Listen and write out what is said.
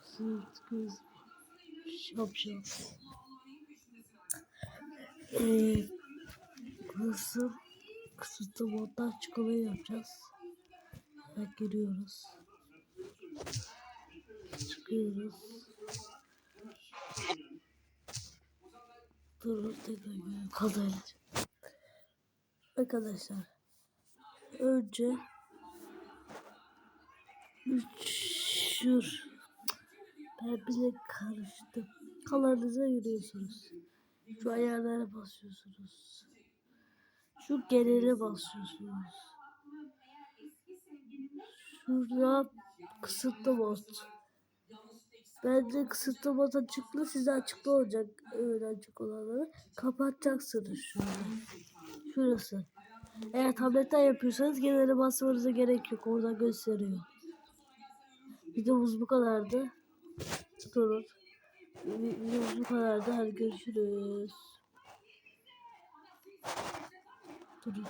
Sırt göz. Şapşal. Ee, nasıl kısıtlı moddan çikolata yapacağız. Evet giriyoruz. Çıkıyoruz. Dur tekrar. Kazanacağım. Arkadaşlar. Önce üç şur ben bile karıştım. Kalanınıza yürüyorsunuz. Şu ayarlara basıyorsunuz. Şu genele basıyorsunuz. Şurada kısıtlı mod. Bence kısıtlı mod açıklı size açıklı olacak. Öyle açık olanları. Kapatacaksınız şurada. Şurası. Eğer tabletten yapıyorsanız genele basmanıza gerek yok. Orada gösteriyor. Videomuz bu kadardı. Durun. Videomuz bu kadardı. Hadi görüşürüz. Durun.